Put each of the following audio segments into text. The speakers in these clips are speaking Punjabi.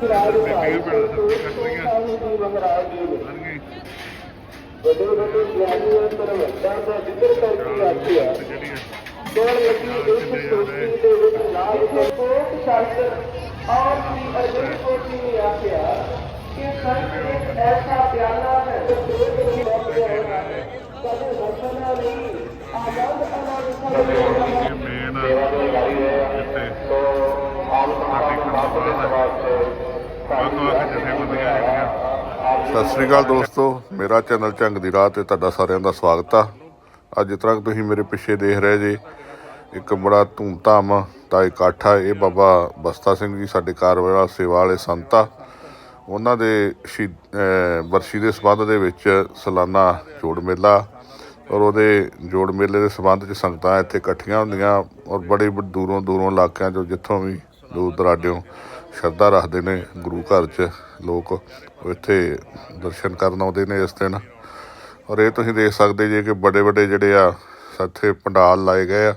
ਸਿਰਾਜ ਬੀਬੀਆਂ ਭਾਈ ਭੈਣਾਂ ਤੋਂ ਸਬਜ਼ੀ ਕੱਟ ਰਹੀਆਂ ਪਾਣੀ ਦੀ ਮਹਾਰਾਜ ਜੀ ਨੇ ਹਨ ਗਈ ਵੱਡੇ ਵੱਡੇ ਗਿਆਨੀਆਂ ਤਰਵੱਟਾਂ ਦਾ ਜ਼ਿਕਰ ਕਰਕੇ ਆਖਿਆ ਜਿਹੜੀਆਂ ਕੋਣ ਲੱਗੀ ਇਸ ਸੋਚੀ ਦੇ ਵਿੱਚ ਨਾਲ ਕੋਟ ਸ਼ਾਸਤਰ ਔਰ ਸ੍ਰੀ ਅਰਜਨ ਕੋਟੀ ਨੇ ਆਖਿਆ ਕਿ ਸੰਤ ਇੱਕ ਐਸਾ ਪਿਆਲਾ ਹੈ ਜੋ ਦੇਵ ਦੀ ਬਾਤ ਹੋਣਾ ਹੈ ਕਦੇ ਵਰਤਨਾ ਨਹੀਂ ਆਨੰਦ ਆਨੰਦ ਸਭ ਇਹ ਮੇਨ ਇੱਥੇ ਸਾਡੀ ਕੰਟਰੋਲ ਵੱਖ ਵੱਖ ਜਥੇਬੰਦੀਆਂ ਹੈਗੀਆਂ ਸਤਿ ਸ੍ਰੀ ਅਕਾਲ ਦੋਸਤੋ। ਮੇਰਾ ਚੈਨਲ ਝੰਗ ਦੀ ਰਾਹ ਤੇ ਤੁਹਾਡਾ ਸਾਰਿਆਂ ਦਾ ਸਵਾਗਤ ਆ। ਅੱਜ ਜਿਸ ਤਰ੍ਹਾਂ ਤੁਸੀਂ ਮੇਰੇ ਪਿੱਛੇ ਦੇਖ ਰਹੇ ਜੇ, ਇੱਕ ਬੜਾ ਧੂਮਧਾਮ ਦਾ ਇਕੱਠ ਆ। ਇਹ ਬਾਬਾ ਬਸਤਾ ਸਿੰਘ ਜੀ, ਸਾਡੇ ਕਾਰਵਾਲਾ ਸੇਵਾ ਵਾਲੇ ਸੰਤ ਆ। ਉਹਨਾਂ ਦੇ ਸ਼ਹੀਦ ਬਰਸ਼ੀ ਦੇ ਸਬੰਧ ਦੇ ਵਿੱਚ ਸਾਲਾਨਾ ਜੋੜ ਮੇਲਾ ਔਰ ਉਹਦੇ ਜੋੜ ਮੇਲੇ ਦੇ ਸਬੰਧ 'ਚ ਸੰਗਤਾਂ ਇੱਥੇ ਇਕੱਠੀਆਂ ਹੁੰਦੀਆਂ ਔਰ ਬੜੇ ਦੂਰੋਂ ਦੂਰੋਂ ਇਲਾਕਿਆਂ 'ਚੋਂ ਜਿੱਥੋਂ ਵੀ ਦੂਰ ਦਰਾਡਿਓਂ ਸ਼ਰਧਾ ਰੱਖਦੇ ਨੇ ਗੁਰੂ ਘਰ 'ਚ ਲੋਕ ਇੱਥੇ ਦਰਸ਼ਨ ਕਰਨ ਆਉਂਦੇ ਨੇ ਇਸ ਦਿਨ। ਔਰ ਇਹ ਤੁਸੀਂ ਦੇਖ ਸਕਦੇ ਜੇ ਕਿ ਵੱਡੇ ਵੱਡੇ ਜਿਹੜੇ ਆ, ਇੱਥੇ ਪੰਡਾਲ ਲਾਏ ਗਏ ਆ।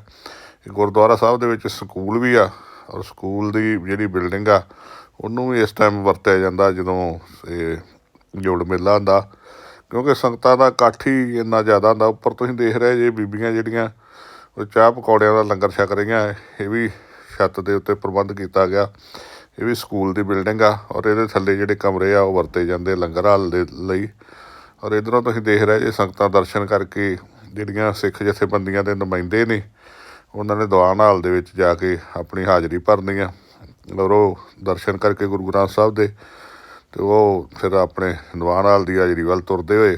ਗੁਰਦੁਆਰਾ ਸਾਹਿਬ ਦੇ ਵਿੱਚ ਸਕੂਲ ਵੀ ਆ, ਔਰ ਸਕੂਲ ਦੀ ਜਿਹੜੀ ਬਿਲਡਿੰਗ ਆ, ਉਹਨੂੰ ਵੀ ਇਸ ਟਾਈਮ ਵਰਤਿਆ ਜਾਂਦਾ ਜਦੋਂ ਇਹ ਜੋੜ ਮੇਲਾ ਹੁੰਦਾ। ਕਿਉਂਕਿ ਸੰਗਤਾਂ ਦਾ ਇਕੱਠ ਹੀ ਇੰਨਾ ਜ਼ਿਆਦਾ ਹੁੰਦਾ। ਉੱਪਰ ਤੁਸੀਂ ਦੇਖ ਰਹੇ ਜੇ ਬੀਬੀਆਂ ਜਿਹੜੀਆਂ, ਉਹ ਚਾਹ ਪਕੌੜਿਆਂ ਦਾ ਲੰਗਰ ਛਕ ਰਹੀਆਂ, ਇਹ ਵੀ ਛੱਤ ਦੇ ਉੱਤੇ ਪ੍ਰਬੰਧ ਕੀਤਾ ਗਿਆ। ਇਹ ਵੀ ਸਕੂਲ ਦੀ ਬਿਲਡਿੰਗ ਆ ਔਰ ਇਹਦੇ ਥੱਲੇ ਜਿਹੜੇ ਕਮਰੇ ਆ ਉਹ ਵਰਤੇ ਜਾਂਦੇ ਲੰਗਰ ਹਾਲ ਦੇ ਲਈ। ਔਰ ਇਧਰੋਂ ਤੁਸੀਂ ਦੇਖ ਰਹੇ ਜੇ ਸੰਗਤਾਂ ਦਰਸ਼ਨ ਕਰਕੇ ਜਿਹੜੀਆਂ ਸਿੱਖ ਜਥੇਬੰਦੀਆਂ ਦੇ ਨੁਮਾਇੰਦੇ ਨੇ, ਉਹਨਾਂ ਨੇ ਦੀਵਾਨ ਹਾਲ ਦੇ ਵਿੱਚ ਜਾ ਕੇ ਆਪਣੀ ਹਾਜ਼ਰੀ ਭਰਨੀ ਆ। ਔਰ ਉਹ ਦਰਸ਼ਨ ਕਰਕੇ ਗੁਰੂ ਗ੍ਰੰਥ ਸਾਹਿਬ ਦੇ ਤੇ ਉਹ ਫਿਰ ਆਪਣੇ ਦੀਵਾਨ ਹਾਲ ਦੀ ਹਾਜ਼ਰੀ ਵੱਲ ਤੁਰਦੇ ਹੋਏ।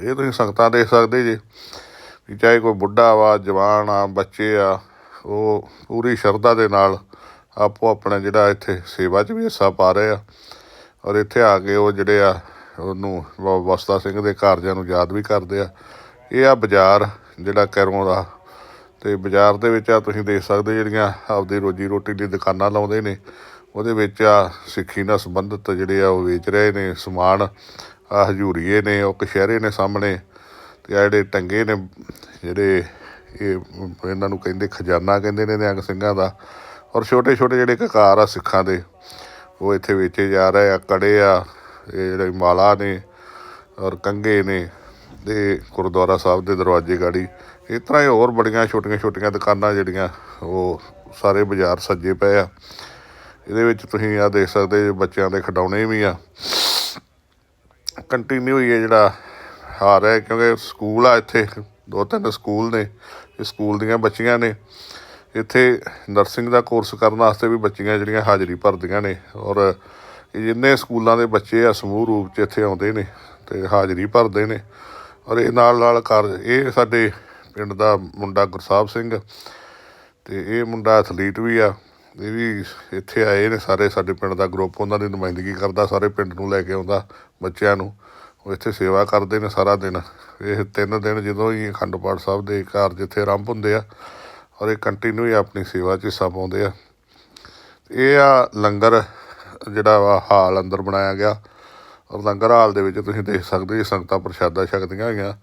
ਇਹ ਤੁਸੀਂ ਸੰਗਤਾਂ ਦੇਖ ਸਕਦੇ ਜੇ ਵੀ ਚਾਹੇ ਕੋਈ ਬੁੱਢਾ ਵਾ, ਜਵਾਨ ਆ, ਬੱਚੇ ਆ, ਉਹ ਪੂਰੀ ਸ਼ਰਧਾ ਦੇ ਨਾਲ ਆਪੋ ਆਪਣਾ ਜਿਹੜਾ ਇੱਥੇ ਸੇਵਾ 'ਚ ਵੀ ਹਿੱਸਾ ਪਾ ਰਹੇ ਆ। ਔਰ ਇੱਥੇ ਆ ਕੇ ਉਹ ਜਿਹੜੇ ਆ, ਉਹਨੂੰ ਬਾਬਾ ਬਸਤਾ ਸਿੰਘ ਦੇ ਕਾਰਜਾਂ ਨੂੰ ਯਾਦ ਵੀ ਕਰਦੇ ਆ। ਇਹ ਆ ਬਾਜ਼ਾਰ ਜਿਹੜਾ ਕੈਰੋਂ ਦਾ। ਤੇ ਬਾਜ਼ਾਰ ਦੇ ਵਿੱਚ ਆ ਤੁਸੀਂ ਦੇਖ ਸਕਦੇ ਜਿਹੜੀਆਂ ਆਪਦੀ ਰੋਜੀ ਰੋਟੀ ਲਈ ਦੁਕਾਨਾਂ ਲਾਉਂਦੇ ਨੇ। ਉਹਦੇ ਵਿੱਚ ਆ ਸਿੱਖੀ ਨਾਲ ਸੰਬੰਧਿਤ ਜਿਹੜੇ ਆ ਉਹ ਵੇਚ ਰਹੇ ਨੇ। ਸਮਾਨ ਆ ਹਜੂਰੀਏ ਨੇ, ਉਹ ਕਸ਼ਹਿਰੇ ਨੇ ਸਾਹਮਣੇ। ਤੇ ਆ ਜਿਹੜੇ ਟੰਗੇ ਨੇ, ਜਿਹੜੇ ਇਹ, ਇਹਨਾਂ ਨੂੰ ਕਹਿੰਦੇ ਖਜ਼ਾਨਾ ਕਹਿੰਦੇ ਨੇ ਨਿਹੰਗ ਸਿੰਘਾਂ ਦਾ। ਔਰ ਛੋਟੇ ਛੋਟੇ ਜਿਹੜੇ ਕਕਾਰ ਆ ਸਿੱਖਾਂ ਦੇ, ਉਹ ਇੱਥੇ ਵੇਚੇ ਜਾ ਰਹੇ ਆ, ਕੜੇ ਆ, ਇਹ ਜਿਹੜੇ ਮਾਲਾ ਨੇ ਔਰ ਕੰਗੇ ਨੇ ਤੇ ਗੁਰਦੁਆਰਾ ਸਾਹਿਬ ਦੇ ਦਰਵਾਜ਼ੇ ਗਾੜੀ। ਇਸ ਤਰ੍ਹਾਂ ਹੀ ਹੋਰ ਬੜੀਆਂ ਛੋਟੀਆਂ ਛੋਟੀਆਂ ਦੁਕਾਨਾਂ ਜਿਹੜੀਆਂ, ਉਹ ਸਾਰੇ ਬਾਜ਼ਾਰ ਸੱਜੇ ਪਏ ਆ। ਇਹਦੇ ਵਿੱਚ ਤੁਸੀਂ ਆ ਦੇਖ ਸਕਦੇ ਜੇ ਬੱਚਿਆਂ ਦੇ ਖਿਡੌਣੇ ਵੀ ਆ। ਕੰਟੀਨਿਊ ਹੀ ਹੈ ਜਿਹੜਾ ਆ ਰਿਹਾ ਕਿਉਂਕਿ ਸਕੂਲ ਆ ਇੱਥੇ ਦੋ ਤਿੰਨ ਸਕੂਲ ਨੇ, ਇਹ ਸਕੂਲ ਦੀਆਂ ਬੱਚੀਆਂ ਨੇ। ਇੱਥੇ ਨਰਸਿੰਗ ਦਾ ਕੋਰਸ ਕਰਨ ਵਾਸਤੇ ਵੀ ਬੱਚੀਆਂ ਜਿਹੜੀਆਂ ਹਾਜ਼ਰੀ ਭਰਦੀਆਂ ਨੇ ਔਰ ਇਹ ਜਿੰਨੇ ਸਕੂਲਾਂ ਦੇ ਬੱਚੇ ਆ ਸਮੂਹ ਰੂਪ 'ਚ ਇੱਥੇ ਆਉਂਦੇ ਨੇ ਤੇ ਹਾਜ਼ਰੀ ਭਰਦੇ ਨੇ ਔਰ ਇਹ ਨਾਲ ਨਾਲ ਕਰ ਇਹ ਸਾਡੇ ਪਿੰਡ ਦਾ ਮੁੰਡਾ ਗੁਰਸਾਹਿਬ ਸਿੰਘ ਤੇ ਇਹ ਮੁੰਡਾ ਐਥਲੀਟ ਵੀ ਆ, ਇਹ ਵੀ ਇੱਥੇ ਆਏ ਨੇ ਸਾਰੇ, ਸਾਡੇ ਪਿੰਡ ਦਾ ਗਰੁੱਪ ਉਹਨਾਂ ਦੀ ਨੁਮਾਇੰਦਗੀ ਕਰਦਾ, ਸਾਰੇ ਪਿੰਡ ਨੂੰ ਲੈ ਕੇ ਆਉਂਦਾ ਬੱਚਿਆਂ ਨੂੰ, ਉਹ ਇੱਥੇ ਸੇਵਾ ਕਰਦੇ ਨੇ ਸਾਰਾ ਦਿਨ, ਇਹ ਤਿੰਨ ਦਿਨ ਜਦੋਂ ਹੀ ਅਖੰਡ ਪਾਠ ਸਾਹਿਬ ਦੇ ਕਾਰਜ ਇੱਥੇ ਆਰੰਭ ਹੁੰਦੇ ਆ ਔਰ ਇਹ ਕੰਟੀਨਿਊ ਹੀ ਆਪਣੀ ਸੇਵਾ 'ਚ ਹਿੱਸਾ ਪਾਉਂਦੇ ਆ। ਇਹ ਆ ਲੰਗਰ, ਜਿਹੜਾ ਵਾ ਹਾਲ ਅੰਦਰ ਬਣਾਇਆ ਗਿਆ। ਔਰ ਲੰਗਰ ਹਾਲ ਦੇ ਵਿੱਚ ਤੁਸੀਂ ਦੇਖ ਸਕਦੇ ਜੀ, ਸੰਗਤਾਂ ਪ੍ਰਸ਼ਾਦਾ ਛਕਦੀਆਂ ਹੋਈਆਂ।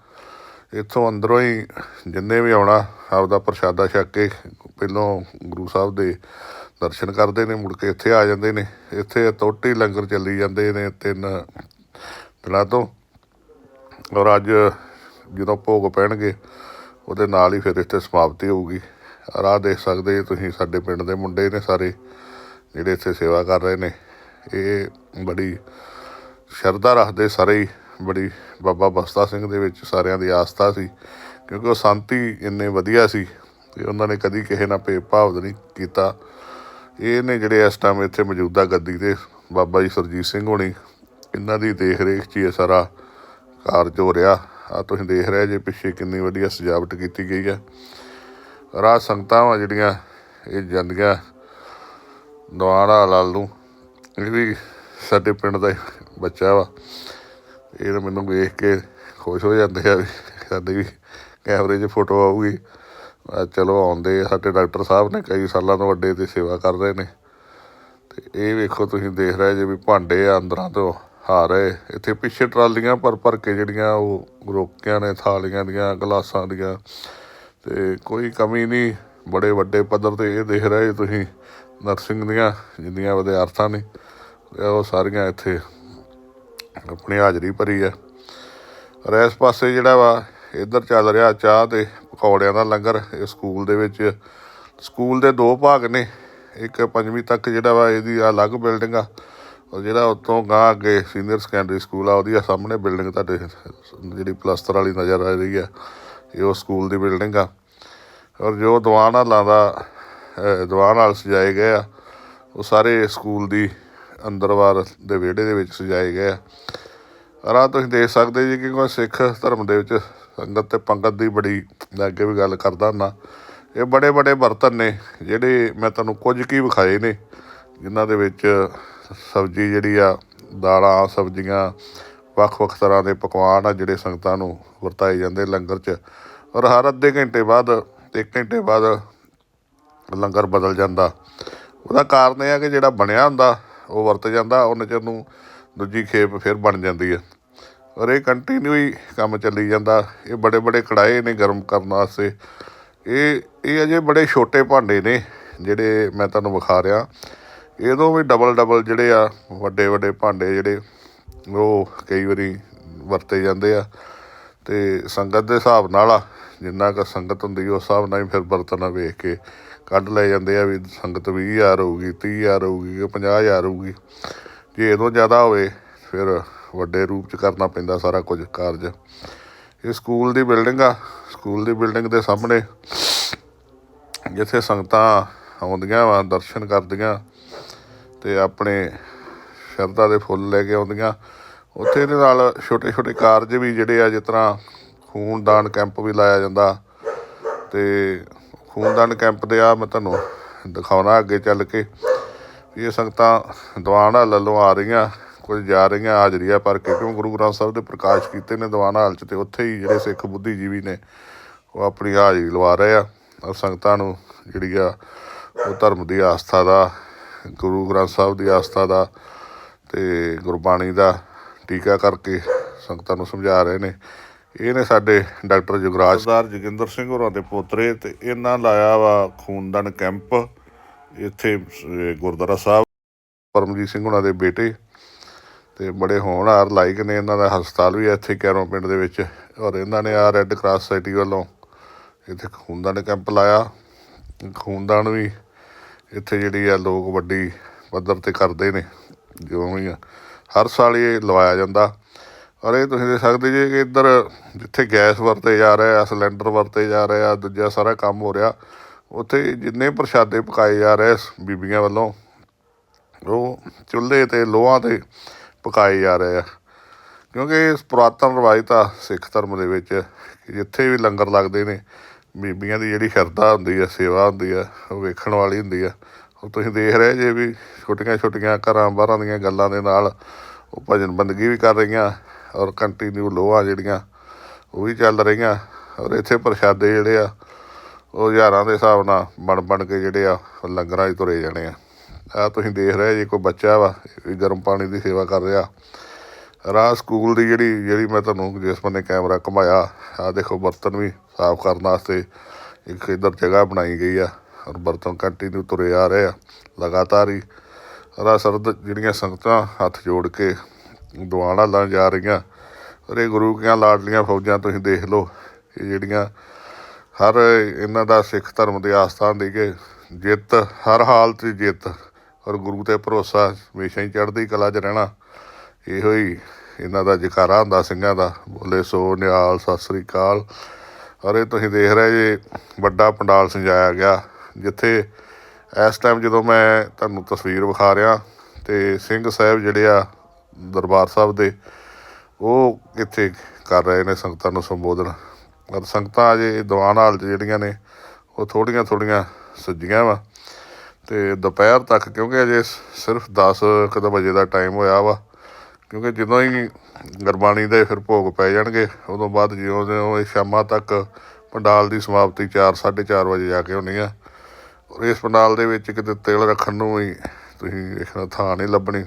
ਇੱਥੋਂ ਅੰਦਰੋਂ ਹੀ ਜਿੰਨੇ ਵੀ ਆਉਣਾ, ਆਪਦਾ ਪ੍ਰਸ਼ਾਦਾ ਛਕ ਕੇ ਪਹਿਲੋਂ ਗੁਰੂ ਸਾਹਿਬ ਦੇ ਦਰਸ਼ਨ ਕਰਦੇ ਨੇ, ਮੁੜ ਕੇ ਇੱਥੇ ਆ ਜਾਂਦੇ ਨੇ। ਇੱਥੇ ਤੋਟੀ ਲੰਗਰ ਚੱਲੀ ਜਾਂਦੇ ਨੇ ਤਿੰਨ ਦਿਨਾਂ ਤੋਂ। ਔਰ ਅੱਜ ਜਦੋਂ ਭੋਗ ਪੈਣਗੇ, ਉਹਦੇ ਨਾਲ ਹੀ ਫਿਰ ਇੱਥੇ ਸਮਾਪਤੀ ਹੋਊਗੀ। ਰਾਹ ਦੇਖ ਸਕਦੇ ਜੀ ਤੁਸੀਂ, ਸਾਡੇ ਪਿੰਡ ਦੇ ਮੁੰਡੇ ਨੇ ਸਾਰੇ ਜਿਹੜੇ ਇੱਥੇ ਸੇਵਾ ਕਰ ਰਹੇ ਨੇ। ਇਹ ਬੜੀ ਸ਼ਰਧਾ ਰੱਖਦੇ ਸਾਰੇ ਹੀ, ਬੜੀ ਬਾਬਾ ਬਸਤਾ ਸਿੰਘ ਦੇ ਵਿੱਚ ਸਾਰਿਆਂ ਦੀ ਆਸਥਾ ਸੀ, ਕਿਉਂਕਿ ਉਹ ਸੰਤੀ ਇੰਨੇ ਵਧੀਆ ਸੀ ਤੇ ਉਹਨਾਂ ਨੇ ਕਦੀ ਕਿਸੇ ਨਾਲ ਭੇਦਭਾਵ ਨਹੀਂ ਕੀਤਾ। ਇਹ ਨੇ ਜਿਹੜੇ ਇਸ ਟਾਈਮ ਇੱਥੇ ਮੌਜੂਦਾ ਗੱਦੀ ਤੇ, ਬਾਬਾ ਜੀ ਸਰਜੀਤ ਸਿੰਘ ਹੋਣੀ, ਇਹਨਾਂ ਦੀ ਦੇਖ ਰੇਖ 'ਚ ਹੀ ਇਹ ਸਾਰਾ ਕਾਰਜ ਹੋ ਰਿਹਾ। ਆ ਤੁਸੀਂ ਦੇਖ ਰਹੇ ਜੇ, ਪਿੱਛੇ ਕਿੰਨੀ ਵਧੀਆ ਸਜਾਵਟ ਕੀਤੀ ਗਈ ਹੈ। ਰਾਹ ਸੰਗਤਾਂ ਵਾ ਜਿਹੜੀਆਂ ਇਹ ਜਾਂਦੀਆਂ ਦਵਾਣਾ ਲਾਲ ਨੂੰ, ਇਹ ਵੀ ਸਾਡੇ ਪਿੰਡ ਦਾ ਬੱਚਾ ਵਾ। ਇਹ ਤਾਂ ਮੈਨੂੰ ਵੇਖ ਕੇ ਖੁਸ਼ ਹੋ ਜਾਂਦੇ ਆ ਵੀ ਸਾਡੀ ਵੀ ਕੈਮਰੇ 'ਚ ਫੋਟੋ ਆਊਗੀ। ਚਲੋ ਆਉਂਦੇ ਆ। ਸਾਡੇ ਡਾਕਟਰ ਸਾਹਿਬ ਨੇ ਕਈ ਸਾਲਾਂ ਤੋਂ ਵੱਡੇ ਤੇ ਸੇਵਾ ਕਰ ਰਹੇ ਨੇ। ਤੇ ਇਹ ਵੇਖੋ ਤੁਸੀਂ ਦੇਖ ਰਹੇ ਜੇ ਵੀ ਭਾਂਡੇ ਆ ਅੰਦਰਾਂ ਤੋਂ ਆ ਰਹੇ। ਇੱਥੇ ਪਿੱਛੇ ਟਰਾਲੀਆਂ ਭਰ ਭਰ ਕੇ ਜਿਹੜੀਆਂ ਉਹ ਰੋਕਿਆਂ ਨੇ, ਥਾਲੀਆਂ ਦੀਆਂ, ਗਲਾਸਾਂ ਦੀਆਂ। ਤੇ ਕੋਈ ਕਮੀ ਨਹੀਂ। ਬੜੇ ਵੱਡੇ ਪੱਧਰ ਤੇ ਇਹ ਦੇਖ ਰਹੇ ਤੁਸੀਂ ਨਰਸਿੰਗ ਦੀਆਂ, ਜਿੰਨੀਆਂ ਵਿਦਿਆਰਥਾਂ ਨੇ। ਉਹ ਸਾਰੀਆਂ ਇੱਥੇ ਆਪਣੀ ਹਾਜ਼ਰੀ ਭਰੀ ਆ। ਔਰ ਇਸ ਪਾਸੇ ਜਿਹੜਾ ਵਾ, ਇੱਧਰ ਚੱਲ ਰਿਹਾ ਚਾਹ ਤੇ ਪਕੌੜਿਆਂ ਦਾ ਲੰਗਰ, ਇਹ ਸਕੂਲ ਦੇ ਵਿੱਚ। ਸਕੂਲ ਦੇ ਦੋ ਭਾਗ ਨੇ। ਇੱਕ ਪੰਜਵੀਂ ਤੱਕ ਜਿਹੜਾ ਵਾ, ਇਹਦੀ ਅਲੱਗ ਬਿਲਡਿੰਗ ਆ। ਔਰ ਜਿਹੜਾ ਉਤੋਂ ਗਾਂ ਅੱਗੇ ਸੀਨੀਅਰ ਸੈਕੰਡਰੀ ਸਕੂਲ ਆ, ਉਹਦੀ ਸਾਹਮਣੇ ਬਿਲਡਿੰਗ ਤੁਹਾਡੇ, ਜਿਹੜੀ ਪਲਸਤਰ ਵਾਲੀ ਨਜ਼ਰ ਆ ਰਹੀ ਆ। ਇਹ ਉਹ ਸਕੂਲ ਦੀ ਬਿਲਡਿੰਗ ਆ। ਔਰ ਜੋ ਦੀਵਾਨ ਹਾਲਾਂ ਦਾ ਅਹ, ਦੀਵਾਨ ਹਾਲ ਸਜਾਏ ਗਏ ਆ ਉਹ ਸਾਰੇ ਸਕੂਲ ਦੀ ਅੰਦਰਵਾਰ ਦੇ ਵਿਹੜੇ ਦੇ ਵਿੱਚ ਸਜਾਏ ਗਏ ਆ। ਔਰ ਆਹ ਤੁਸੀਂ ਦੇਖ ਸਕਦੇ ਜੀ ਕਿ ਕੋਈ ਸਿੱਖ ਧਰਮ ਦੇ ਵਿੱਚ ਸੰਗਤ ਤੇ ਪੰਗਤ ਦੀ ਬੜੀ ਮੈਂ ਅੱਗੇ ਵੀ ਗੱਲ ਕਰਦਾ ਹੁੰਦਾ। ਇਹ ਬੜੇ ਬੜੇ ਬਰਤਨ ਨੇ ਜਿਹੜੇ ਮੈਂ ਤੁਹਾਨੂੰ ਕੁਝ ਕੀ ਵਿਖਾਏ ਨੇ ਜਿਨ੍ਹਾਂ ਦੇ ਵਿੱਚ ਸਬਜ਼ੀ ਜਿਹੜੀ ਆ ਦਾਲਾਂ ਸਬਜ਼ੀਆਂ ਵੱਖ-ਵੱਖ ਤਰ੍ਹਾਂ ਦੇ ਪਕਵਾਨ ਆ ਜਿਹੜੇ ਸੰਗਤਾਂ ਨੂੰ ਵਰਤਾਏ ਜਾਂਦੇ ਲੰਗਰ 'ਚ। ਔਰ ਹਰ ਅੱਧੇ ਘੰਟੇ ਬਾਅਦ ਤੇ ਇੱਕ ਘੰਟੇ ਬਾਅਦ ਲੰਗਰ ਬਦਲ ਜਾਂਦਾ। ਉਹਦਾ ਕਾਰਨ ਇਹ ਆ ਕਿ ਜਿਹੜਾ ਬਣਿਆ ਹੁੰਦਾ, ਉਹ ਵਰਤ ਜਾਂਦਾ ਉਹਨਾਂ ਚਿਰ ਨੂੰ ਦੂਜੀ ਖੇਪ ਫਿਰ ਬਣ ਜਾਂਦੀ ਹੈ ਔਰ ਇਹ ਕੰਟੀਨਿਊ ਹੀ ਕੰਮ ਚੱਲੀ ਜਾਂਦਾ। ਇਹ ਬੜੇ ਬੜੇ ਕੜਾਏ ਨੇ ਗਰਮ ਕਰਨ ਵਾਸਤੇ। ਇਹ ਇਹ ਅਜੇ ਬੜੇ ਛੋਟੇ ਭਾਂਡੇ ਨੇ, ਜਿਹੜੇ ਮੈਂ ਤੁਹਾਨੂੰ ਵਿਖਾ ਰਿਹਾ। ਇਹਦੋਂ ਵੀ ਡਬਲ ਡਬਲ ਜਿਹੜੇ ਆ ਵੱਡੇ ਵੱਡੇ ਭਾਂਡੇ ਜਿਹੜੇ ਉਹ ਕਈ ਵਾਰੀ ਵਰਤੇ ਜਾਂਦੇ ਆ ਤੇ ਸੰਗਤ ਦੇ ਹਿਸਾਬ ਨਾਲ ਆ, ਜਿੰਨਾ ਕੁ ਸੰਗਤ ਹੁੰਦੀ ਉਸ ਹਿਸਾਬ ਨਾਲ ਹੀ ਫਿਰ ਬਰਤਨ ਵੇਖ ਕੇ ਕੱਢ ਲਏ ਜਾਂਦੇ ਆ ਵੀ ਸੰਗਤ 20000 ਹੋਊਗੀ 30000 ਹੋਊਗੀ ਕਿ 50000 ਹੋਊਗੀ। ਜੇ ਇਹਦੋਂ ਜ਼ਿਆਦਾ ਹੋਵੇ ਫਿਰ ਵੱਡੇ ਰੂਪ ਚ ਕਰਨਾ ਪੈਂਦਾ ਸਾਰਾ ਕੁਝ, ਕਾਰਜ। ਇਹ ਸਕੂਲ ਦੀ ਬਿਲਡਿੰਗ ਆ, ਸਕੂਲ ਦੀ ਬਿਲਡਿੰਗ ਦੇ ਸਾਹਮਣੇ ਜਿੱਥੇ ਸੰਗਤਾਂ ਆਉਂਦੀਆਂ ਵਾ, ਦਰਸ਼ਨ ਕਰਦੀਆਂ ਤੇ ਆਪਣੇ ਸ਼ਰਧਾ ਦੇ ਫੁੱਲ ਲੈ ਕੇ ਆਉਂਦੀਆਂ। ਉੱਥੇ ਇਹਦੇ ਨਾਲ ਛੋਟੇ ਛੋਟੇ ਕਾਰਜ ਵੀ ਜਿਹੜੇ ਆ, ਜਿਸ ਤਰ੍ਹਾਂ ਖੂਨਦਾਨ ਕੈਂਪ ਵੀ ਲਾਇਆ ਜਾਂਦਾ। ਤੇ ਖੂਨਦਾਨ ਕੈਂਪ ਦੇ ਆ, ਮੈਂ ਤੁਹਾਨੂੰ ਦਿਖਾਉਣਾ ਅੱਗੇ ਚੱਲ ਕੇ ਇਹ ਸੰਗਤਾਂ ਦੀਵਾਨ ਹਾਲ ਵੱਲੋਂ ਆ ਰਹੀਆਂ, ਕੁਝ ਜਾ ਰਹੀਆਂ ਹਾਜ਼ਰੀਆਂ ਭਰ ਕੇ ਕਿਉਂ ਗੁਰੂ ਗ੍ਰੰਥ ਸਾਹਿਬ ਦੇ ਪ੍ਰਕਾਸ਼ ਕੀਤੇ ਨੇ ਦੀਵਾਨ ਹਾਲ 'ਚ, ਤੇ ਉੱਥੇ ਹੀ ਜਿਹੜੇ ਸਿੱਖ ਬੁੱਧੀਜੀਵੀ ਨੇ, ਉਹ ਆਪਣੀ ਹਾਜ਼ਰੀ ਲਵਾ ਰਹੇ ਆ। ਔਰ ਸੰਗਤਾਂ ਨੂੰ ਜਿਹੜੀ ਆ, ਉਹ ਧਰਮ ਦੀ ਆਸਥਾ ਦਾ, ਗੁਰੂ ਗ੍ਰੰਥ ਸਾਹਿਬ ਦੀ ਆਸਥਾ ਦਾ ਤੇ ਗੁਰਬਾਣੀ ਦਾ ਟੀਕਾ ਕਰਕੇ ਸੰਗਤਾਂ ਨੂੰ ਸਮਝਾ ਰਹੇ ਨੇ। ਇਹ ਨੇ ਸਾਡੇ ਡਾਕਟਰ ਜੁਗਰਾਜ ਸਰਦਾਰ ਜੋਗਿੰਦਰ ਸਿੰਘ ਹੋਰਾਂ ਦੇ ਪੋਤਰੇ ਤੇ ਇਹਨਾਂ ਲਾਇਆ ਵਾ ਖੂਨਦਾਨ ਕੈਂਪ ਇੱਥੇ ਗੁਰਦੁਆਰਾ ਸਾਹਿਬ। ਪਰਮਜੀਤ ਸਿੰਘ ਹੋਰਾਂ ਦੇ ਬੇਟੇ ਤੇ ਬੜੇ ਹੋਣਹਾਰ ਲਾਇਕ ਨੇ। ਇਹਨਾਂ ਦਾ ਹਸਪਤਾਲ ਵੀ ਇੱਥੇ ਕੈਰੋਂ ਪਿੰਡ ਦੇ ਵਿੱਚ ਔਰ ਇਹਨਾਂ ਨੇ ਆ ਰੈੱਡ ਕਰਾਸ ਸੋਸਾਇਟੀ ਵੱਲੋਂ ਇੱਥੇ ਖੂਨਦਾਨ ਕੈਂਪ ਲਾਇਆ। ਖੂਨਦਾਨ ਵੀ ਇੱਥੇ ਜਿਹੜੀ ਆ ਲੋਕ ਵੱਡੀ ਪੱਧਰ ਤੇ ਕਰਦੇ ਨੇ ਜਿਉਂ ਵੀ ਆ। ਹਰ ਸਾਲ ਇਹ ਲਵਾਇਆ ਜਾਂਦਾ। ਔਰ ਇਹ ਤੁਸੀਂ ਦੇਖ ਸਕਦੇ ਜੀ ਕਿ ਇੱਧਰ ਜਿੱਥੇ ਗੈਸ ਵਰਤੇ ਜਾ ਰਿਹਾ, ਸਿਲੰਡਰ ਵਰਤੇ ਜਾ ਰਿਹਾ, ਦੂਜਾ ਸਾਰਾ ਕੰਮ ਹੋ ਰਿਹਾ, ਉੱਥੇ ਜਿੰਨੇ ਪ੍ਰਸ਼ਾਦੇ ਪਕਾਏ ਜਾ ਰਹੇ ਬੀਬੀਆਂ ਵੱਲੋਂ, ਉਹ ਚੁੱਲ੍ਹੇ ਤੇ, ਲੋਹਾਂ ਤੇ ਪਕਾਏ ਜਾ ਰਹੇ ਆ। ਕਿਉਂਕਿ ਇਹ ਪੁਰਾਤਨ ਰਵਾਇਤ ਆ ਸਿੱਖ ਧਰਮ ਦੇ ਵਿੱਚ ਜਿੱਥੇ ਵੀ ਲੰਗਰ ਲੱਗਦੇ ਨੇ, ਬੀਬੀਆਂ ਦੀ ਜਿਹੜੀ ਸ਼ਰਧਾ ਹੁੰਦੀ ਆ, ਸੇਵਾ ਹੁੰਦੀ ਆ, ਉਹ ਵੇਖਣ ਵਾਲੀ ਹੁੰਦੀ ਆ। ਤੁਸੀਂ ਦੇਖ ਰਹੇ ਜੇ ਵੀ ਛੋਟੀਆਂ ਛੋਟੀਆਂ ਘਰਾਂ ਬਾਹਰਾਂ ਦੀਆਂ ਗੱਲਾਂ ਦੇ ਨਾਲ ਉਹ ਭਜਨ ਬੰਦਗੀ ਵੀ ਕਰ ਰਹੀਆਂ ਔਰ ਕੰਟੀਨਿਊ ਲੋਹਾਂ ਜਿਹੜੀਆਂ ਉਹ ਵੀ ਚੱਲ ਰਹੀਆਂ ਔਰ ਇੱਥੇ ਪ੍ਰਸ਼ਾਦੇ ਜਿਹੜੇ ਆ, ਉਹ ਹਜ਼ਾਰਾਂ ਦੇ ਹਿਸਾਬ ਨਾਲ ਬਣ ਬਣ ਕੇ ਜਿਹੜੇ ਆ ਲੰਗਰਾਂ 'ਚ ਤੁਰੇ ਜਾਣੇ ਆ। ਆ ਤੁਸੀਂ ਦੇਖ ਰਹੇ ਜੇ ਕੋਈ ਬੱਚਾ ਵਾ, ਇਹ ਵੀ ਗਰਮ ਪਾਣੀ ਦੀ ਸੇਵਾ ਕਰ ਰਿਹਾ। ਰਾਹ ਸਕੂਲ ਦੀ ਜਿਹੜੀ ਜਿਹੜੀ ਮੈਂ ਤੁਹਾਨੂੰ ਜਿਸ ਬੰਨੇ ਕੈਮਰਾ ਘੁਮਾਇਆ ਆ ਦੇਖੋ ਬਰਤਨ ਵੀ ਸਾਫ਼ ਕਰਨ ਵਾਸਤੇ ਇੱਕ ਇੱਧਰ ਜਗ੍ਹਾ ਬਣਾਈ ਗਈ ਆ। ਔਰ ਬਰਤਨ ਕੰਟੀਨਿਊ ਤੁਰੇ ਆ ਰਹੇ ਆ। ਲਗਾਤਾਰ ਹੀ ਰਾਹ ਸਰਦ ਜਿਹੜੀਆਂ ਸੰਗਤਾਂ ਹੱਥ ਜੋੜ ਕੇ ਦੁਆਣਾ ਲਾਂ ਜਾ ਰਹੀਆਂ। ਔਰ ਇਹ ਗੁਰੂ ਕੀਆਂ ਲਾਡਲੀਆਂ ਫੌਜਾਂ ਤੁਸੀਂ ਦੇਖ ਲਓ, ਇਹ ਜਿਹੜੀਆਂ ਹਰ ਇਹਨਾਂ ਦਾ ਸਿੱਖ ਧਰਮ ਦੀ ਆਸਥਾ ਹੁੰਦੀ ਕਿ ਜਿੱਤ, ਹਰ ਹਾਲਤ 'ਚ ਜਿੱਤ, ਔਰ ਗੁਰੂ ਤੇ ਭਰੋਸਾ ਹਮੇਸ਼ਾ ਹੀ ਚੜ੍ਹਦੀ ਕਲਾ 'ਚ ਰਹਿਣਾ, ਇਹੋ ਹੀ ਇਹਨਾਂ ਦਾ ਜਕਾਰਾ ਹੁੰਦਾ ਸਿੰਘਾਂ ਦਾ। ਬੋਲੇ ਸੋ ਨਿਹਾਲ, ਸਤਿ ਸ੍ਰੀ ਅਕਾਲ। ਔਰ ਇਹ ਤੁਸੀਂ ਦੇਖ ਰਹੇ ਜੇ, ਵੱਡਾ ਪੰਡਾਲ ਸਜਾਇਆ ਗਿਆ। ਜਿੱਥੇ ਇਸ ਟਾਈਮ ਜਦੋਂ ਮੈਂ ਤੁਹਾਨੂੰ ਤਸਵੀਰ ਵਿਖਾ ਰਿਹਾ, ਤੇ ਸਿੰਘ ਸਾਹਿਬ ਜਿਹੜੇ ਆ ਦਰਬਾਰ ਸਾਹਿਬ ਦੇ, ਉਹ ਇੱਥੇ ਕਰ ਰਹੇ ਨੇ ਸੰਗਤਾਂ ਨੂੰ ਸੰਬੋਧਨ? ਔਰ ਸੰਗਤਾਂ ਅਜੇ ਦੀਵਾਨ ਹਾਲ 'ਚ ਜਿਹੜੀਆਂ ਨੇ, ਉਹ ਥੋੜੀਆਂ ਥੋੜੀਆਂ ਸੱਜੀਆਂ ਵਾ। ਤੇ ਦੁਪਹਿਰ ਤੱਕ, ਕਿਉਂਕਿ ਅਜੇ ਸਿਰਫ 10 ਕੁ ਵਜੇ ਦਾ ਟਾਈਮ ਹੋਇਆ ਵਾ, ਕਿਉਂਕਿ ਜਦੋਂ ਹੀ ਗੁਰਬਾਣੀ ਦੇ ਫਿਰ ਭੋਗ ਪੈ ਜਾਣਗੇ, ਉਦੋਂ ਬਾਅਦ ਜਿਉਂ ਜਿਉਂ ਇਹ ਸ਼ਾਮਾਂ ਤੱਕ ਪੰਡਾਲ ਦੀ ਸਮਾਪਤੀ 4 4:30 ਵਜੇ ਜਾ ਕੇ ਹੋਣੀ ਆ। ਔਰ ਇਸ ਪੰਡਾਲ ਦੇ ਵਿੱਚ ਕਿਤੇ ਤੇਲ ਰੱਖਣ ਨੂੰ ਵੀ ਤੁਸੀਂ ਵੇਖਣਾ ਥਾਂ ਨਹੀਂ ਲੱਭਣੀ।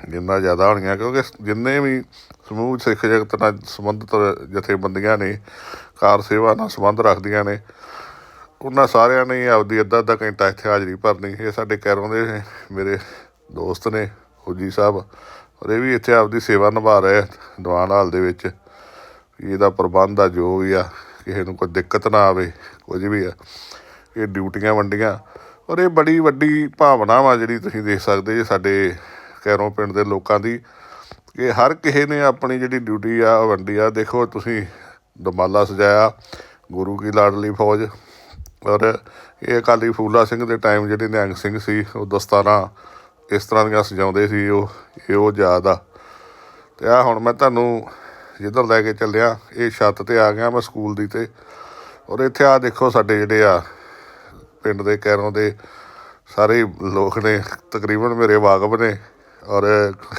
ਜਿੰਨਾ ਜ਼ਿਆਦਾ ਹੋਣੀਆਂ, ਕਿਉਂਕਿ ਜਿੰਨੇ ਵੀ ਸਮੂਹ ਸਿੱਖ ਜਗਤ ਨਾਲ ਸੰਬੰਧਿਤ ਜਥੇਬੰਦੀਆਂ ਨੇ, ਕਾਰ ਸੇਵਾ ਨਾਲ ਸੰਬੰਧ ਰੱਖਦੀਆਂ ਨੇ, ਉਹਨਾਂ ਸਾਰਿਆਂ ਨੇ ਹੀ ਆਪਦੀ ਅੱਧਾ ਅੱਧਾ ਘੰਟਾ ਇੱਥੇ ਹਾਜ਼ਰੀ ਭਰਨੀ। ਇਹ ਸਾਡੇ ਕੈਰੋਂ ਦੇ ਮੇਰੇ ਦੋਸਤ ਨੇ, ਫੌਜੀ ਸਾਹਿਬ, ਔਰ ਇਹ ਵੀ ਇੱਥੇ ਆਪਦੀ ਸੇਵਾ ਨਿਭਾ ਰਹੇ ਆ, ਦੀਵਾਨ ਹਾਲ ਦੇ ਵਿੱਚ। ਵੀ ਇਹਦਾ ਪ੍ਰਬੰਧ ਆ, ਜੋ ਵੀ ਆ, ਕਿਸੇ ਨੂੰ ਕੋਈ ਦਿੱਕਤ ਨਾ ਆਵੇ, ਕੁਝ ਵੀ ਆ। ਇਹ ਡਿਊਟੀਆਂ ਵੰਡੀਆਂ। ਔਰ ਇਹ ਬੜੀ ਵੱਡੀ ਭਾਵਨਾ ਵਾ ਜਿਹੜੀ ਤੁਸੀਂ ਦੇਖ ਸਕਦੇ ਜੇ ਸਾਡੇ ਕੈਰੋਂ ਪਿੰਡ ਦੇ ਲੋਕਾਂ ਦੀ, ਕਿ ਹਰ ਕਿਸੇ ਨੇ ਆਪਣੀ ਜਿਹੜੀ ਡਿਊਟੀ ਆ ਉਹ ਵੰਡੀ ਆ। ਦੇਖੋ ਤੁਸੀਂ ਦਮਾਲਾ ਸਜਾਇਆ, ਗੁਰੂ ਕੀ ਲਾਡਲੀ ਫੌਜ। ਔਰ ਇਹ ਅਕਾਲੀ ਫੂਲਾ ਸਿੰਘ ਦੇ ਟਾਈਮ ਜਿਹੜੇ ਨਿਹੰਗ ਸਿੰਘ ਸੀ, ਉਹ ਦਸਤਾਰਾਂ ਇਸ ਤਰ੍ਹਾਂ ਦੀਆਂ ਸਜਾਉਂਦੇ ਸੀ, ਉਹ, ਇਹ ਉਹ ਯਾਦ ਆ। ਤੇ ਆ ਹੁਣ ਮੈਂ ਤੁਹਾਨੂੰ ਜਿੱਧਰ ਲੈ ਕੇ ਚੱਲਿਆ, ਇਹ ਛੱਤ ਤੇ ਆ ਗਿਆ ਮੈਂ ਸਕੂਲ ਦੀ ਤੇ। ਔਰ ਇੱਥੇ ਆ ਦੇਖੋ ਸਾਡੇ ਜਿਹੜੇ ਆ ਪਿੰਡ ਦੇ ਕੈਰੋਂ ਦੇ ਸਾਰੇ ਲੋਕ ਨੇ, ਤਕਰੀਬਨ ਮੇਰੇ ਵਾਕਫ ਨੇ ਔਰ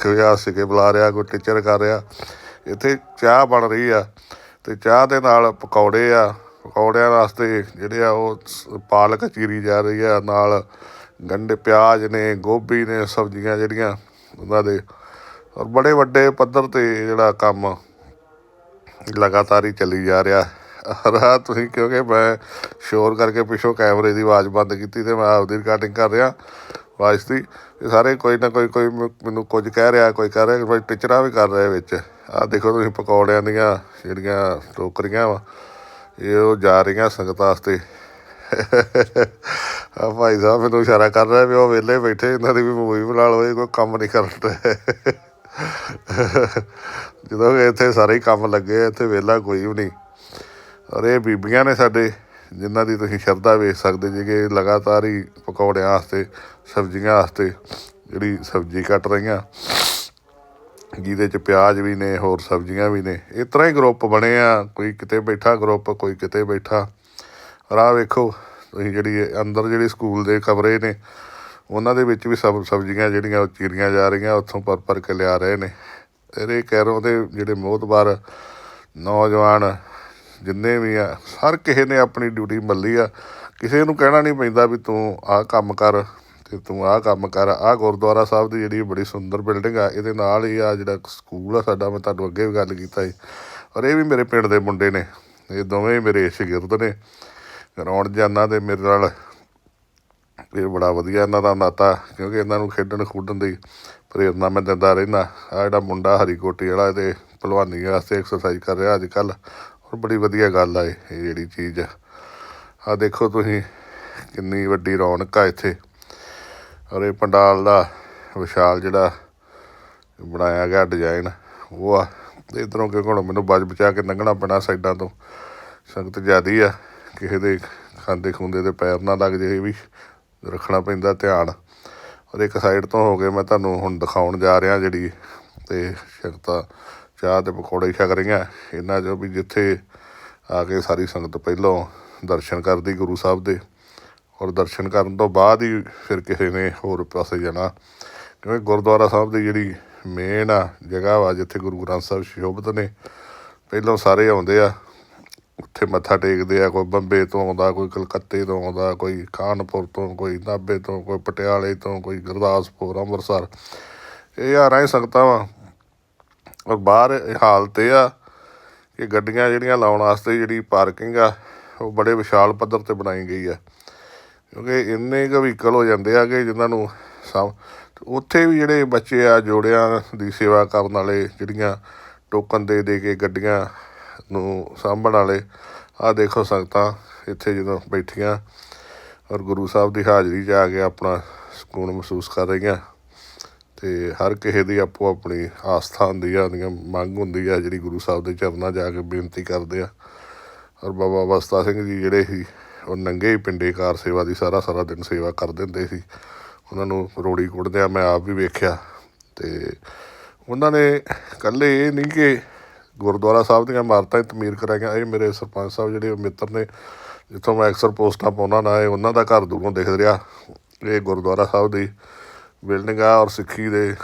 ਕੋਈ ਸਿਕੇ ਬੁਲਾ ਰਿਹਾ, ਕੋਈ ਟੀਚਰ ਕਰ ਰਿਹਾ। ਇੱਥੇ ਚਾਹ ਬਣ ਰਹੀ ਆ ਤੇ ਚਾਹ ਦੇ ਨਾਲ ਪਕੌੜੇ ਆ। ਪਕੌੜਿਆਂ ਵਾਸਤੇ ਜਿਹੜੇ ਆ ਉਹ ਪਾਲਕ ਚੀਰੀ ਜਾ ਰਹੀ ਆ, ਨਾਲ ਗੰਡੇ ਪਿਆਜ਼ ਨੇ, ਗੋਭੀ ਨੇ, ਸਬਜ਼ੀਆਂ ਜਿਹੜੀਆਂ ਉਹਨਾਂ ਦੇ। ਔਰ ਬੜੇ ਵੱਡੇ ਪੱਧਰ ਤੇ ਜਿਹੜਾ ਕੰਮ ਲਗਾਤਾਰ ਹੀ ਚੱਲੀ ਜਾ ਰਿਹਾ। ਰਾਹ ਤੁਸੀਂ ਕਿਉਂਕਿ ਮੈਂ ਸ਼ੋਰ ਕਰਕੇ ਪਿੱਛੋਂ ਕੈਮਰੇ ਦੀ ਆਵਾਜ਼ ਬੰਦ ਕੀਤੀ ਤੇ ਮੈਂ ਆਪਦੀ ਰਿਕਾਰਡਿੰਗ ਕਰ ਰਿਹਾ ਆਵਾਜ਼ ਦੀ। ਸਾਰੇ ਕੋਈ ਨਾ ਕੋਈ ਕੋਈ ਮੈਨੂੰ ਕੁਝ ਕਹਿ ਰਿਹਾ, ਕੋਈ ਕਹਿ ਰਿਹਾ, ਕੋਈ ਟੀਚਰਾਂ ਵੀ ਕਰ ਰਿਹਾ ਵਿੱਚ। ਆਹ ਦੇਖੋ ਤੁਸੀਂ ਪਕੌੜਿਆਂ ਦੀਆਂ ਜਿਹੜੀਆਂ ਟੋਕਰੀਆਂ ਵਾ, ਇਹ ਉਹ ਜਾ ਰਹੀਆਂ ਸੰਗਤ ਵਾਸਤੇ। ਆ ਭਾਈ ਸਾਹਿਬ ਮੈਨੂੰ ਇਸ਼ਾਰਾ ਕਰ ਰਿਹਾ ਵੀ ਉਹ ਵਿਹਲੇ ਬੈਠੇ, ਇਹਨਾਂ ਦੀ ਵੀ ਮੂਵੀ ਬਣਾ ਲਓ, ਇਹ ਕੋਈ ਕੰਮ ਨਹੀਂ ਕਰਦੇ ਜਦੋਂ ਇੱਥੇ ਸਾਰੇ ਹੀ ਕੰਮ ਲੱਗੇ, ਇੱਥੇ ਵਿਹਲਾ ਕੋਈ ਵੀ ਨਹੀਂ। ਔਰ ਇਹ ਬੀਬੀਆਂ ਨੇ ਸਾਡੇ, ਜਿਨ੍ਹਾਂ ਦੀ ਤੁਸੀਂ ਸ਼ਰਧਾ ਵੇਖ ਸਕਦੇ ਜੀ ਕਿ ਲਗਾਤਾਰ ਹੀ ਪਕੌੜਿਆਂ ਵਾਸਤੇ, ਸਬਜ਼ੀਆਂ ਵਾਸਤੇ ਜਿਹੜੀ ਸਬਜ਼ੀ ਕੱਟ ਰਹੀਆਂ। ਜਿਹਦੇ ਚ ਪਿਆਜ਼ ਵੀ ਨੇ, ਹੋਰ ਸਬਜ਼ੀਆਂ ਵੀ ਨੇ। ਇਸ ਤਰ੍ਹਾਂ ਹੀ ਗਰੁੱਪ ਬਣੇ ਆ। ਕੋਈ ਕਿਤੇ ਬੈਠਾ ਗਰੁੱਪ ਕੋਈ ਕਿਤੇ ਬੈਠਾ। ਰਾਹ ਵੇਖੋ, ਤੁਸੀਂ ਜਿਹੜੀ ਅੰਦਰ ਜਿਹੜੇ ਸਕੂਲ ਦੇ ਕਮਰੇ ਨੇ, ਉਹਨਾਂ ਦੇ ਵਿੱਚ ਵੀ ਸਬ, ਸਬਜ਼ੀਆਂ ਜਿਹੜੀਆਂ ਉਹ ਚੀਰੀਆਂ ਜਾ ਰਹੀਆਂ, ਉੱਥੋਂ ਪਰ ਪਰ ਕੇ ਲਿਆ ਰਹੇ ਨੇ। ਇਹਦੇ ਕੈਰੋਂ ਦੇ ਜਿਹੜੇ ਮੋਹਤਬਾਰ ਨੌਜਵਾਨ ਜਿੰਨੇ ਵੀ ਆ, ਹਰ ਕਿਸੇ ਨੇ ਆਪਣੀ ਡਿਊਟੀ ਮੱਲੀ ਆ। ਕਿਸੇ ਨੂੰ ਕਹਿਣਾ ਨਹੀਂ ਪੈਂਦਾ ਵੀ ਤੂੰ ਆਹ ਕੰਮ ਕਰ ਤੇ ਤੂੰ ਆਹ ਕੰਮ ਕਰ। ਆਹ ਗੁਰਦੁਆਰਾ ਸਾਹਿਬ ਦੀ ਜਿਹੜੀ ਬੜੀ ਸੁੰਦਰ ਬਿਲਡਿੰਗ ਆ, ਇਹਦੇ ਨਾਲ ਹੀ ਆ ਜਿਹੜਾ ਸਕੂਲ ਆ ਸਾਡਾ, ਮੈਂ ਤੁਹਾਨੂੰ ਅੱਗੇ ਵੀ ਗੱਲ ਕੀਤਾ ਸੀ। ਔਰ ਇਹ ਵੀ ਮੇਰੇ ਪਿੰਡ ਦੇ ਮੁੰਡੇ ਨੇ, ਇਹ ਦੋਵੇਂ ਮੇਰੇ ਸ਼ਾਗਿਰਦ ਨੇ। ਗਰਾਉਂਡ ਜਾਂਦਾ ਤੇ ਮੇਰੇ ਨਾਲ, ਇਹ ਬੜਾ ਵਧੀਆ ਇਹਨਾਂ ਦਾ ਨਾਤਾ, ਕਿਉਂਕਿ ਇਹਨਾਂ ਨੂੰ ਖੇਡਣ ਖੂਡਣ ਦੀ ਪ੍ਰੇਰਨਾ ਮੈਂ ਦਿੰਦਾ ਰਹਿੰਦਾ ਆ ਜਿਹੜਾ ਮੁੰਡਾ ਹਰੀ ਕੋਟੀ ਵਾਲਾ, ਇਹਦੇ ਭਲਵਾਨੀ ਵਾਸਤੇ ਐਕਸਰਸਾਈਜ਼ ਕਰ ਰਿਹਾ ਅੱਜ ਕੱਲ ਔਰ ਬੜੀ ਵਧੀਆ ਗੱਲ ਆ ਇਹ ਜਿਹੜੀ ਚੀਜ਼ ਆ। ਦੇਖੋ ਤੁਸੀਂ ਕਿੰਨੀ ਵੱਡੀ ਰੌਣਕ ਆ ਇੱਥੇ। ਔਰ ਇਹ ਪੰਡਾਲ ਦਾ ਵਿਸ਼ਾਲ ਜਿਹੜਾ ਬਣਾਇਆ ਗਿਆ ਡਿਜ਼ਾਈਨ ਉਹ ਆ। ਇਧਰੋਂ ਕਿ ਹੁਣ ਮੈਨੂੰ ਬਚ ਬਚਾ ਕੇ ਲੰਘਣਾ ਪੈਣਾ ਸਾਈਡਾਂ ਤੋਂ। ਸੰਗਤ ਜ਼ਿਆਦੀ ਆ, ਕਿਸੇ ਦੇ ਖਾਂਦੇ ਖੁੰਦੇ ਦੇ ਪੈਰ ਨਾ ਲੱਗ ਜੇ ਵੀ ਰੱਖਣਾ ਪੈਂਦਾ ਧਿਆਨ। ਔਰ ਇੱਕ ਸਾਈਡ ਤੋਂ ਹੋ ਕੇ ਮੈਂ ਤੁਹਾਨੂੰ ਹੁਣ ਦਿਖਾਉਣ ਜਾ ਰਿਹਾ ਜਿਹੜੀ ਤੇ ਸ਼ਕਤਾ ਚਾਹ ਤੇ ਪਕੌੜੇ ਛਕ ਰਹੀਆਂ। ਇਹਨਾਂ ਜੋ ਵੀ ਜਿੱਥੇ ਆ ਕੇ ਸਾਰੀ ਸੰਗਤ ਪਹਿਲੋਂ ਦਰਸ਼ਨ ਕਰਦੀ ਗੁਰੂ ਸਾਹਿਬ ਦੇ ਔਰ ਦਰਸ਼ਨ ਕਰਨ ਤੋਂ ਬਾਅਦ ਹੀ ਫਿਰ ਕਿਸੇ ਨੇ ਹੋਰ ਪਾਸੇ ਜਾਣਾ। ਕਿਉਂਕਿ ਗੁਰਦੁਆਰਾ ਸਾਹਿਬ ਦੀ ਜਿਹੜੀ ਮੇਨ ਆ, ਜਗ੍ਹਾ ਵਾ ਜਿੱਥੇ ਗੁਰੂ ਗ੍ਰੰਥ ਸਾਹਿਬ ਸ਼ੋਭਤ ਨੇ, ਪਹਿਲੋਂ ਸਾਰੇ ਆਉਂਦੇ ਆ। ਉੱਥੇ ਮੱਥਾ ਟੇਕਦੇ ਆ, ਕੋਈ ਬੰਬੇ ਤੋਂ ਆਉਂਦਾ, ਕੋਈ ਕਲਕੱਤੇ ਤੋਂ ਆਉਂਦਾ, ਕੋਈ ਖਾਨਪੁਰ ਤੋਂ, ਕੋਈ ਨਾਭੇ ਤੋਂ, ਕੋਈ ਪਟਿਆਲੇ ਤੋਂ, ਕੋਈ ਗੁਰਦਾਸਪੁਰ, ਅੰਮ੍ਰਿਤਸਰ। ਇਹ ਆ ਹੀ ਸੰਗਤਾਂ ਵਾ। ਔਰ ਬਾਹਰ ਹਾਲਤ ਇਹ ਆ ਕਿ ਗੱਡੀਆਂ ਜਿਹੜੀਆਂ ਲਾਉਣ ਵਾਸਤੇ ਜਿਹੜੀ ਪਾਰਕਿੰਗ ਆ, ਉਹ ਬੜੇ ਵਿਸ਼ਾਲ ਪੱਧਰ ਤੇ ਬਣਾਈ ਗਈ ਆ। ਕਿਉਂਕਿ ਇੰਨੇ ਕੁ ਵਹੀਕਲ ਹੋ ਜਾਂਦੇ ਆ ਕਿ ਜਿਨ੍ਹਾਂ ਨੂੰ ਸਮ ਉੱਥੇ ਵੀ ਜਿਹੜੇ ਬੱਚੇ ਆ, ਜੋੜਿਆਂ ਦੀ ਸੇਵਾ ਕਰਨ ਵਾਲੇ ਜਿਹੜੀਆਂ ਟੋਕਨ ਦੇ ਦੇ ਕੇ ਗੱਡੀਆਂ ਨੂੰ ਸਾਂਭਣ ਵਾਲੇ ਆ ਦੇਖੋ ਸੰਗਤਾਂ ਇੱਥੇ ਜਦੋਂ ਬੈਠੀਆਂ ਔਰ ਗੁਰੂ ਸਾਹਿਬ ਦੀ ਹਾਜ਼ਰੀ 'ਚ ਆ ਕੇ ਆਪਣਾ ਸਕੂਨ ਮਹਿਸੂਸ ਕਰ ਰਹੀਆਂ। ਤੇ ਹਰ ਕਿਸੇ ਦੀ ਆਪੋ ਆਪਣੀ ਆਸਥਾ ਹੁੰਦੀ ਆ, ਉਹਦੀਆਂ ਮੰਗ ਹੁੰਦੀ ਆ, ਜਿਹੜੀ ਗੁਰੂ ਸਾਹਿਬ ਦੇ ਚਰਨਾਂ ਜਾ ਕੇ ਬੇਨਤੀ ਕਰਦੇ ਆ। ਔਰ ਬਾਬਾ ਬਸਤਾ ਸਿੰਘ ਜੀ ਜਿਹੜੇ ਸੀ, ਉਹ ਨੰਗੇ ਹੀ ਪਿੰਡੇ ਕਾਰ ਸੇਵਾ ਦੀ ਸਾਰਾ ਸਾਰਾ ਦਿਨ ਸੇਵਾ ਕਰਦੇ ਹੁੰਦੇ ਸੀ। ਉਹਨਾਂ ਨੂੰ ਰੋੜੀ ਕੁੱਟਦਿਆਂ ਮੈਂ ਆਪ ਵੀ ਵੇਖਿਆ। ਤੇ ਉਹਨਾਂ ਨੇ ਇਕੱਲੇ ਇਹ ਨਹੀਂ ਕਿ ਗੁਰਦੁਆਰਾ ਸਾਹਿਬ ਦੀਆਂ ਇਮਾਰਤਾਂ ਹੀ ਤਮੀਰ ਕਰਾਈਆਂ, ਇਹ ਮੇਰੇ ਸਰਪੰਚ ਸਾਹਿਬ ਜਿਹੜੇ ਮਿੱਤਰ ਨੇ, ਜਿੱਥੋਂ ਮੈਂ ਅਕਸਰ ਪੋਸਟਾਂ ਪਾਉਂਦਾ ਨਾ, ਇਹ ਉਹਨਾਂ ਦਾ ਘਰ ਦੂਰੋਂ ਦਿਖ ਰਿਹਾ। ਇਹ ਗੁਰਦੁਆਰਾ ਸਾਹਿਬ ਦੀ ਬਿਲਡਿੰਗ ਆ ਔਰ ਸਿੱਖੀ ਦੇ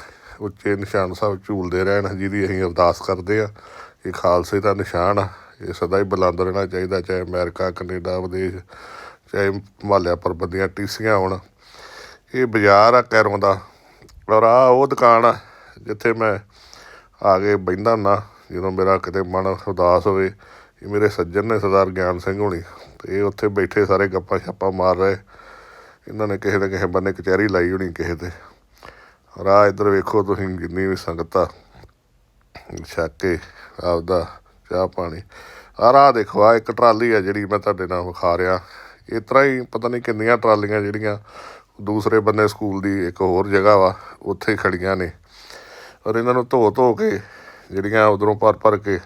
ਉੱਚੇ ਨਿਸ਼ਾਨ ਸਾਹਿਬ ਝੂਲਦੇ ਰਹਿਣ, ਜਿਹਦੀ ਅਸੀਂ ਅਰਦਾਸ ਕਰਦੇ ਆ। ਇਹ ਖਾਲਸੇ ਦਾ ਨਿਸ਼ਾਨ ਆ। ਇਹ ਸਦਾ ਹੀ ਬੁਲੰਦ ਰਹਿਣਾ ਚਾਹੀਦਾ, ਚਾਹੇ ਅਮਰੀਕਾ, ਕੈਨੇਡਾ, ਵਿਦੇਸ਼, ਚਾਹੇ ਹਿਮਾਲਿਆ ਪਰਬਤ ਦੀਆਂ ਟੀਸੀਆਂ ਹੋਣ। ਇਹ ਬਾਜ਼ਾਰ ਆ ਕੈਰੋਂ ਦਾ। ਔਰ ਆ ਉਹ ਦੁਕਾਨ ਆ, ਜਿੱਥੇ ਮੈਂ ਆ ਕੇ ਬਹਿੰਦਾ ਹੁੰਦਾ, ਜਦੋਂ ਮੇਰਾ ਕਿਤੇ ਮਨ ਉਦਾਸ ਹੋਵੇ। ਇਹ ਮੇਰੇ ਸੱਜਣ ਨੇ ਸਰਦਾਰ ਗਿਆਨ ਸਿੰਘ ਹੋਣੀ। ਤੇ ਇਹ ਉੱਥੇ ਬੈਠੇ ਸਾਰੇ ਗੱਪਾਂ ਛਾਪਾਂ ਮਾਰ ਰਹੇ। ਇਹਨਾਂ ਨੇ ਕਿਸੇ ਨਾ ਕਿਸੇ ਬੰਨੇ ਕਚਹਿਰੀ ਲਾਈ ਹੋਣੀ ਕਿਸੇ ਤੇ। ਔਰ ਰਾਹ ਇੱਧਰ ਵੇਖੋ ਤੁਸੀਂ ਜਿੰਨੀ ਵੀ ਸੰਗਤ ਆ ਛੱਕ ਆਪਦਾ ਚਾਹ ਪਾਣੀ। ਆ ਰਾਹ ਦੇਖੋ ਆ ਇੱਕ ਟਰਾਲੀ ਆ ਜਿਹੜੀ ਮੈਂ ਤੁਹਾਡੇ ਨਾਲ ਵਿਖਾ ਰਿਹਾ। ਇਸ ਤਰ੍ਹਾਂ ਹੀ ਪਤਾ ਨਹੀਂ ਕਿੰਨੀਆਂ ਟਰਾਲੀਆਂ ਜਿਹੜੀਆਂ ਦੂਸਰੇ ਬੰਨੇ ਸਕੂਲ ਦੀ ਇੱਕ ਹੋਰ ਜਗ੍ਹਾ ਵਾ, ਉੱਥੇ ਖੜੀਆਂ ਨੇ। ਔਰ ਇਹਨਾਂ ਨੂੰ ਧੋ ਧੋ ਕੇ ਜਿਹੜੀਆਂ ਉਧਰੋਂ ਭਰ ਭਰ ਕੇ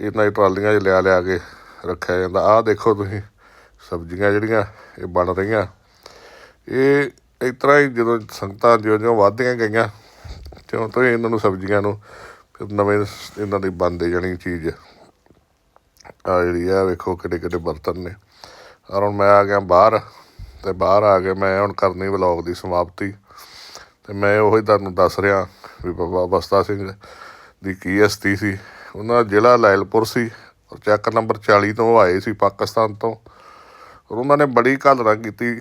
ਇਹਨਾਂ ਦੀ ਟਰਾਲੀਆਂ 'ਚ ਲਿਆ ਲਿਆ ਕੇ ਰੱਖਿਆ ਜਾਂਦਾ। ਆਹ ਦੇਖੋ ਤੁਸੀਂ, ਸਬਜ਼ੀਆਂ ਜਿਹੜੀਆਂ, ਇਹ ਬਣ ਰਹੀਆਂ। ਇਹ ਇਸ ਤਰ੍ਹਾਂ ਹੀ ਜਦੋਂ ਸੰਗਤਾਂ ਜਿਉਂ ਜਿਉਂ ਵੱਧਦੀਆਂ ਗਈਆਂ, ਤਿਉਂ ਤੋਂ ਹੀ ਇਹਨਾਂ ਨੂੰ ਸਬਜ਼ੀਆਂ ਨੂੰ ਫਿਰ ਨਵੇਂ ਇਹਨਾਂ ਦੀ ਬਣਦੇ ਜਾਣੀ ਚੀਜ਼। ਆ ਜਿਹੜੀ ਆ ਵੇਖੋ ਕਿੱਡੇ ਕਿੱਡੇ ਬਰਤਨ ਨੇ। ਔਰ ਹੁਣ ਮੈਂ ਆ ਗਿਆ ਬਾਹਰ ਤੇ ਬਾਹਰ ਆ ਕੇ ਮੈਂ ਹੁਣ ਕਰਨੀ ਵਲੌਗ ਦੀ ਸਮਾਪਤੀ। ਤੇ ਮੈਂ ਉਹੀ ਤੁਹਾਨੂੰ ਦੱਸ ਰਿਹਾ ਵੀ ਬਾਬਾ ਬਸਤਾ ਸਿੰਘ ਦੀ ਕੀ ਹਸਤੀ ਸੀ। ਉਹਨਾਂ ਦਾ ਜ਼ਿਲ੍ਹਾ ਲੈਲਪੁਰ ਸੀ ਔਰ ਚੱਕ ਨੰਬਰ 40 ਤੋਂ ਉਹ ਆਏ ਸੀ ਪਾਕਿਸਤਾਨ ਤੋਂ। ਔਰ ਉਹਨਾਂ ਨੇ ਬੜੀ ਘਾਲਣਾ ਕੀਤੀ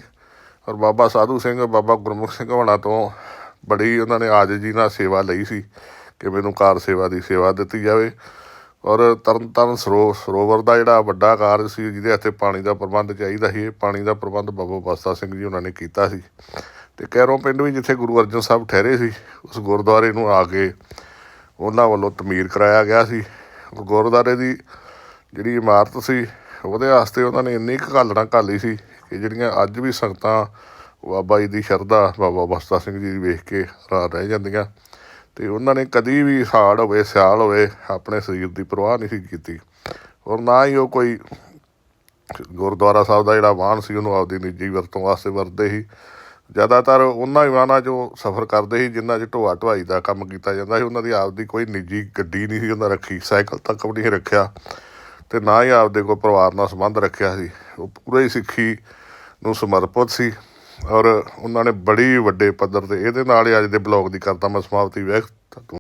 ਔਰ ਬਾਬਾ ਸਾਧੂ ਸਿੰਘ, ਬਾਬਾ ਗੁਰਮੁਖ ਸਿੰਘ ਹੋਣਾ ਤੋਂ ਬੜੀ ਉਹਨਾਂ ਨੇ ਆਜਜੀ ਨਾਲ ਸੇਵਾ ਲਈ ਸੀ ਕਿ ਮੈਨੂੰ ਕਾਰ ਸੇਵਾ ਦੀ ਸੇਵਾ ਦਿੱਤੀ ਜਾਵੇ। ਔਰ ਤਰਨ ਤਾਰਨ ਸਰੋ, ਸਰੋਵਰ ਦਾ ਜਿਹੜਾ ਵੱਡਾ ਕਾਰਜ ਸੀ, ਜਿਹਦੇ ਹੱਥੇ ਪਾਣੀ ਦਾ ਪ੍ਰਬੰਧ ਚਾਹੀਦਾ ਸੀ ਇਹ ਪਾਣੀ ਦਾ ਪ੍ਰਬੰਧ ਬਾਬਾ ਬਸਤਾ ਸਿੰਘ ਜੀ ਉਹਨਾਂ ਨੇ ਕੀਤਾ ਸੀ। ਤੇ ਕੈਰੋਂ ਪਿੰਡ ਵੀ ਜਿੱਥੇ ਗੁਰੂ ਅਰਜਨ ਸਾਹਿਬ ਠਹਿਰੇ ਸੀ, ਉਸ ਗੁਰਦੁਆਰੇ ਨੂੰ ਆ ਕੇ ਉਹਨਾਂ ਵੱਲੋਂ ਤਮੀਰ ਕਰਾਇਆ ਗਿਆ ਸੀ। ਗੁਰਦੁਆਰੇ ਦੀ ਜਿਹੜੀ ਇਮਾਰਤ ਸੀ, ਉਹਦੇ ਵਾਸਤੇ ਉਹਨਾਂ ਨੇ ਇੰਨੀ ਕੁ ਘਾਲਣਾ ਘਾਲੀ ਸੀ ਕਿ ਜਿਹੜੀਆਂ ਅੱਜ ਵੀ ਸੰਗਤਾਂ ਬਾਬਾ ਜੀ ਦੀ ਸ਼ਰਧਾ, ਬਾਬਾ ਬਸਤਾ ਸਿੰਘ ਜੀ ਵੇਖ ਕੇ ਹੈਰਾਨ ਰਹਿ ਜਾਂਦੀਆਂ ਤੇ ਉਹਨਾਂ ਨੇ ਕਦੀ ਵੀ ਹਾੜ ਹੋਵੇ, ਸਿਆਲ ਹੋਵੇ, ਆਪਣੇ ਸਰੀਰ ਦੀ ਪਰਵਾਹ ਨਹੀਂ ਸੀ ਕੀਤੀ। ਔਰ ਨਾ ਹੀ ਉਹ ਕੋਈ ਗੁਰਦੁਆਰਾ ਸਾਹਿਬ ਦਾ ਜਿਹੜਾ ਵਾਹਨ ਸੀ, ਉਹਨੂੰ ਆਪਦੀ ਨਿੱਜੀ ਵਰਤੋਂ ਵਾਸਤੇ ਵਰਤਦੇ ਸੀ। ਜ਼ਿਆਦਾਤਰ ਉਹਨਾਂ ਹੀ ਵਾਹਨਾਂ 'ਚੋਂ ਸਫ਼ਰ ਕਰਦੇ ਸੀ, ਜਿਨ੍ਹਾਂ 'ਚ ਢੋਆ ਢਵਾਈ ਦਾ ਕੰਮ ਕੀਤਾ ਜਾਂਦਾ ਸੀ। ਉਹਨਾਂ ਦੀ ਆਪਦੀ ਕੋਈ ਨਿੱਜੀ ਗੱਡੀ ਨਹੀਂ ਸੀ ਉਹਨਾਂ ਰੱਖੀ, ਸਾਈਕਲ ਤੱਕ ਵੀ ਨਹੀਂ ਰੱਖਿਆ ਤੇ ਨਾ ਹੀ ਆਪਦੇ ਕੋਈ ਪਰਿਵਾਰ ਨਾਲ ਸੰਬੰਧ ਰੱਖਿਆ ਸੀ। ਉਹ ਪੂਰੇ ਹੀ ਸਿੱਖੀ ਨੂੰ ਸਮਰਪਿਤ ਸੀ ਔਰ ਉਹਨਾਂ ਨੇ ਬੜੀ ਵੱਡੇ ਪੱਧਰ ਤੇ ਇਹਦੇ ਨਾਲ ਹੀ ਅੱਜ ਦੇ ਬਲੌਗ ਦੀ ਕਰਤਾ ਮੈਂ ਸਮਾਪਤੀ ਵੇਖ